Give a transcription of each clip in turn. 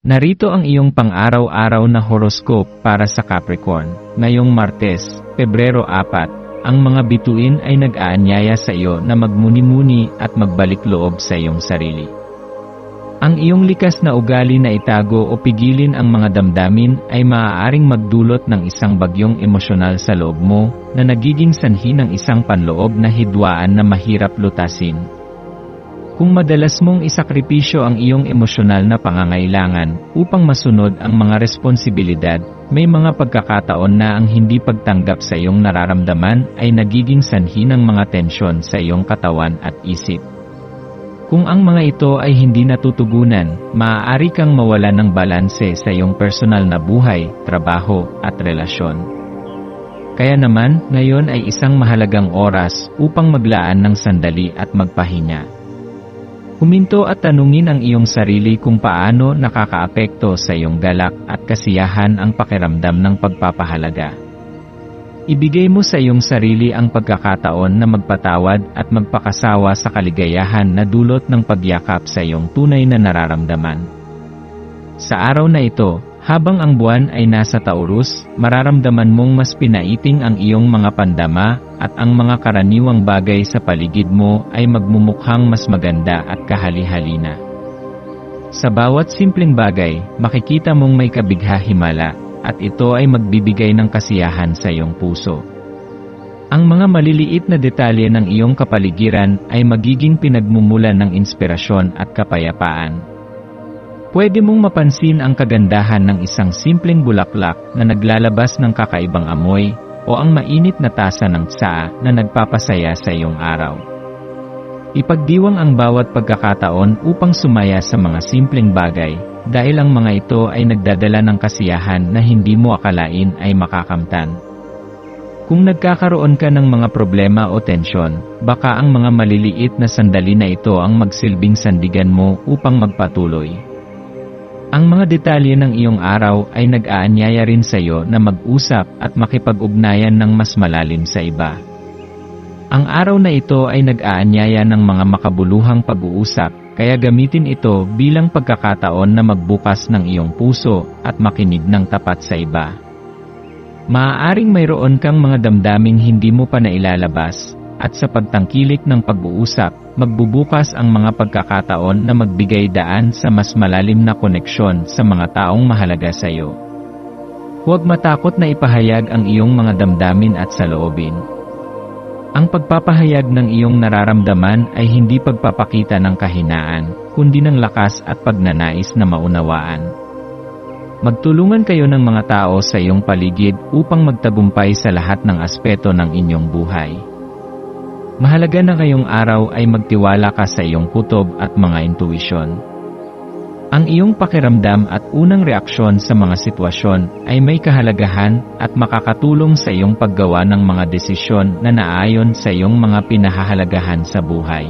Narito ang iyong pang-araw-araw na horoscope para sa Capricorn. Ngayong Martes, Pebrero 4, ang mga bituin ay nag-aanyaya sa iyo na magmuni-muni at magbalik loob sa iyong sarili. Ang iyong likas na ugali na itago o pigilin ang mga damdamin ay maaaring magdulot ng isang bagyong emosyonal sa loob mo na nagiging sanhi ng isang panloob na hidwaan na mahirap lutasin. Kung madalas mong isakripisyo ang iyong emosyonal na pangangailangan upang masunod ang mga responsibilidad, may mga pagkakataon na ang hindi pagtanggap sa iyong nararamdaman ay nagiging sanhi ng mga tensyon sa iyong katawan at isip. Kung ang mga ito ay hindi natutugunan, maaari kang mawala ng balanse sa iyong personal na buhay, trabaho, at relasyon. Kaya naman, ngayon ay isang mahalagang oras upang maglaan ng sandali at magpahinga. Huminto at tanungin ang iyong sarili kung paano nakakaapekto sa iyong galak at kasiyahan ang pakiramdam ng pagpapahalaga. Ibigay mo sa iyong sarili ang pagkakataon na magpatawad at magpakasawa sa kaligayahan na dulot ng pagyakap sa iyong tunay na nararamdaman. Sa araw na ito, habang ang buwan ay nasa Taurus, mararamdaman mong mas pinaiting ang iyong mga pandama at ang mga karaniwang bagay sa paligid mo ay magmumukhang mas maganda at kahali-halina. Sa bawat simpleng bagay, makikita mong may kabigha-himala at ito ay magbibigay ng kasiyahan sa iyong puso. Ang mga maliliit na detalye ng iyong kapaligiran ay magiging pinagmumulan ng inspirasyon at kapayapaan. Pwede mong mapansin ang kagandahan ng isang simpleng bulaklak na naglalabas ng kakaibang amoy o ang mainit na tasa ng tsaa na nagpapasaya sa iyong araw. Ipagdiwang ang bawat pagkakataon upang sumaya sa mga simpleng bagay dahil ang mga ito ay nagdadala ng kasiyahan na hindi mo akalain ay makakamtan. Kung nagkakaroon ka ng mga problema o tensyon, baka ang mga maliliit na sandali na ito ang magsilbing sandigan mo upang magpatuloy. Ang mga detalye ng iyong araw ay nag-aanyaya rin sa iyo na mag-usap at makipag-ugnayan ng mas malalim sa iba. Ang araw na ito ay nag-aanyaya ng mga makabuluhang pag-uusap, kaya gamitin ito bilang pagkakataon na magbukas ng iyong puso at makinig ng tapat sa iba. Maaaring mayroon kang mga damdaming hindi mo pa nailalabas, at sa pagtangkilik ng pag-uusap, magbubukas ang mga pagkakataon na magbigay daan sa mas malalim na koneksyon sa mga taong mahalaga sa iyo. Huwag matakot na ipahayag ang iyong mga damdamin at saloobin. Ang pagpapahayag ng iyong nararamdaman ay hindi pagpapakita ng kahinaan, kundi ng lakas at pagnanais na maunawaan. Magtulungan kayo ng mga tao sa iyong paligid upang magtagumpay sa lahat ng aspeto ng inyong buhay. Mahalaga na ngayong araw ay magtiwala ka sa iyong kutob at mga intuisyon. Ang iyong pakiramdam at unang reaksyon sa mga sitwasyon ay may kahalagahan at makakatulong sa iyong paggawa ng mga desisyon na naayon sa iyong mga pinahahalagahan sa buhay.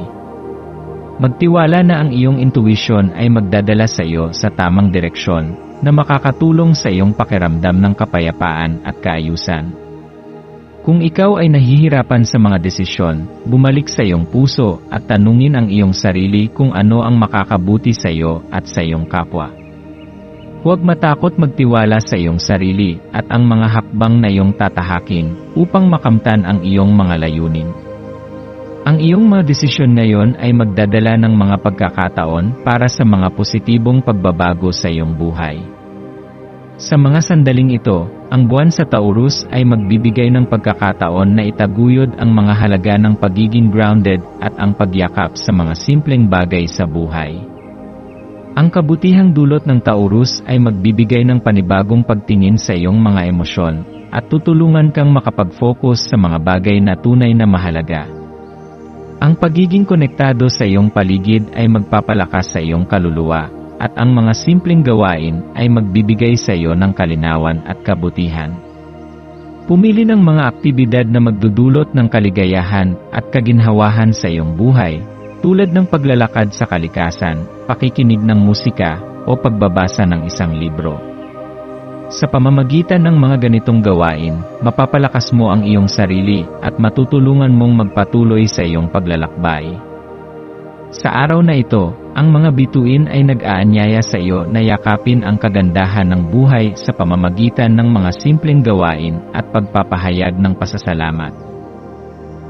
Magtiwala na ang iyong intuisyon ay magdadala sa iyo sa tamang direksyon na makakatulong sa iyong pakiramdam ng kapayapaan at kaayusan. Kung ikaw ay nahihirapan sa mga desisyon, bumalik sa iyong puso at tanungin ang iyong sarili kung ano ang makakabuti sa iyo at sa iyong kapwa. Huwag matakot magtiwala sa iyong sarili at ang mga hakbang na iyong tatahakin upang makamtan ang iyong mga layunin. Ang iyong mga desisyon ngayon ay magdadala ng mga pagkakataon para sa mga positibong pagbabago sa iyong buhay. Sa mga sandaling ito, ang buwan sa Taurus ay magbibigay ng pagkakataon na itaguyod ang mga halaga ng pagiging grounded at ang pagyakap sa mga simpleng bagay sa buhay. Ang kabutihang dulot ng Taurus ay magbibigay ng panibagong pagtingin sa iyong mga emosyon at tutulungan kang makapag-focus sa mga bagay na tunay na mahalaga. Ang pagiging konektado sa iyong paligid ay magpapalakas sa iyong kaluluwa, at ang mga simpleng gawain ay magbibigay sa iyo ng kalinawan at kabutihan. Pumili ng mga aktibidad na magdudulot ng kaligayahan at kaginhawahan sa iyong buhay, tulad ng paglalakad sa kalikasan, pakikinig ng musika, o pagbabasa ng isang libro. Sa pamamagitan ng mga ganitong gawain, mapapalakas mo ang iyong sarili at matutulungan mong magpatuloy sa iyong paglalakbay. Sa araw na ito, ang mga bituin ay nag-aanyaya sa iyo na yakapin ang kagandahan ng buhay sa pamamagitan ng mga simpleng gawain at pagpapahayag ng pasasalamat.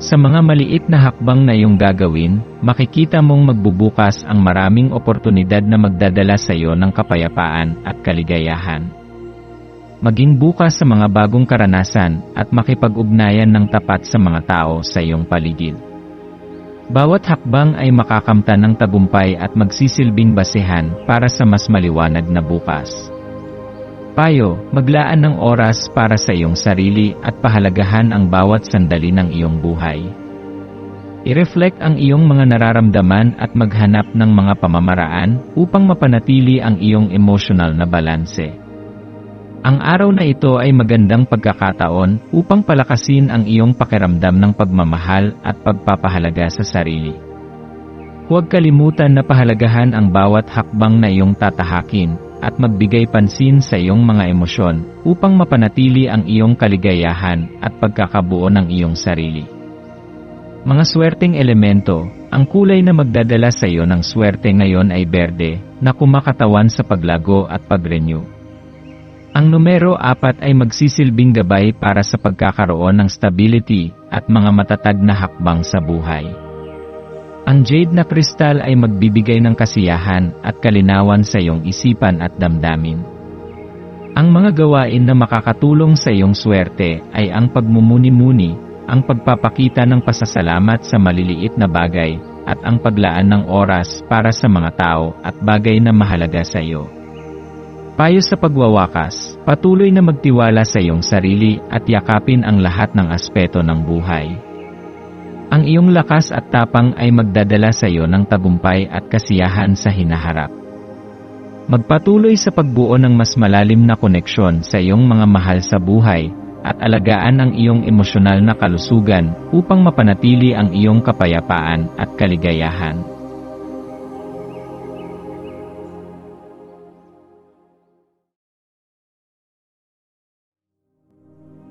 Sa mga maliit na hakbang na iyong gagawin, makikita mong magbubukas ang maraming oportunidad na magdadala sa iyo ng kapayapaan at kaligayahan. Maging bukas sa mga bagong karanasan at makipag-ugnayan ng tapat sa mga tao sa iyong paligid. Bawat hakbang ay makakamta ng tagumpay at magsisilbing basehan para sa mas maliwanag na bukas. Payo, maglaan ng oras para sa iyong sarili at pahalagahan ang bawat sandali ng iyong buhay. I-reflect ang iyong mga nararamdaman at maghanap ng mga pamamaraan upang mapanatili ang iyong emotional na balanse. Ang araw na ito ay magandang pagkakataon upang palakasin ang iyong pakiramdam ng pagmamahal at pagpapahalaga sa sarili. Huwag kalimutan na pahalagahan ang bawat hakbang na iyong tatahakin at magbigay pansin sa iyong mga emosyon upang mapanatili ang iyong kaligayahan at pagkakabuo ng iyong sarili. Mga swerteng elemento, ang kulay na magdadala sa iyo ng swerte ngayon ay berde, na kumakatawan sa paglago at pag-renew. Ang numero 4 ay magsisilbing gabay para sa pagkakaroon ng stability at mga matatag na hakbang sa buhay. Ang jade na kristal ay magbibigay ng kasiyahan at kalinawan sa iyong isipan at damdamin. Ang mga gawain na makakatulong sa iyong swerte ay ang pagmumuni-muni, ang pagpapakita ng pasasalamat sa maliliit na bagay, at ang paglaan ng oras para sa mga tao at bagay na mahalaga sa iyo. Payo sa pagwawakas, patuloy na magtiwala sa iyong sarili at yakapin ang lahat ng aspeto ng buhay. Ang iyong lakas at tapang ay magdadala sa iyo ng tagumpay at kasiyahan sa hinaharap. Magpatuloy sa pagbuo ng mas malalim na koneksyon sa iyong mga mahal sa buhay at alagaan ang iyong emosyonal na kalusugan upang mapanatili ang iyong kapayapaan at kaligayahan.